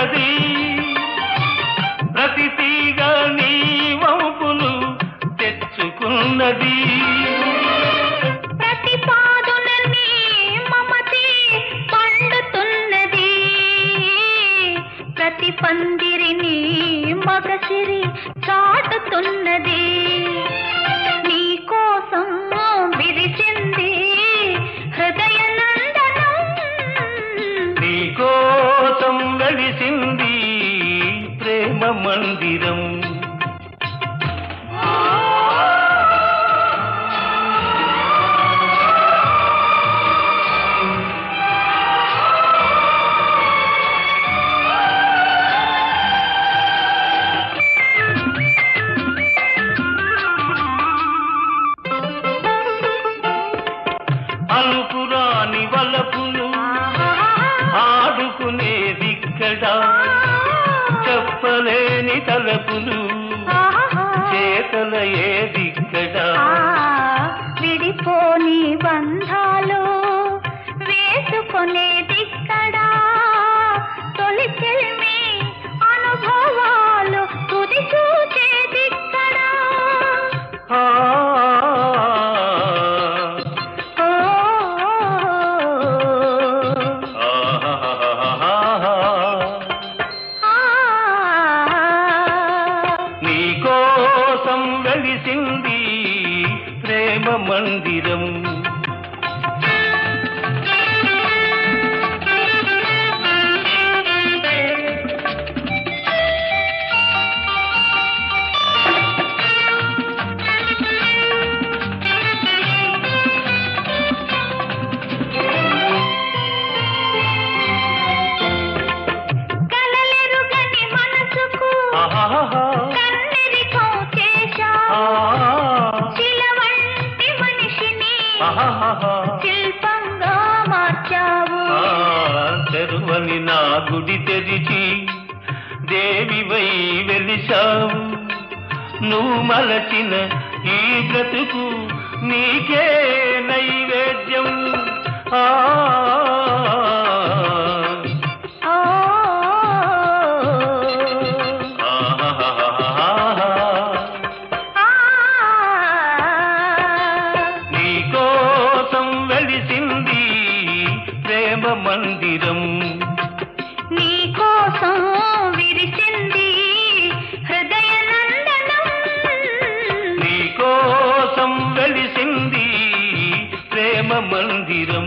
నేర్చుకున్నది ప్రతి తీగ నీ వంపులు తెచ్చుకున్నది. నీ పందిరిని మగసిరి చాటుతున్నది. నీ కోసం విరిచింది హృదయ నందనం. నీకోసం వెలిసింది ప్రేమ మందిరం. అనుకురాని వలపులు ఆడుకునేదిక్కడ చెప్పలేని తలపులు ప్రేమ శిల్పంగా మార్చావు. తెరువని నా గుడి తెరిచి దేవివై వెలిశావు. నువ్వు మలచిన ఈ బ్రతుకు నీకే నైవేద్యం. ఆ మందిరం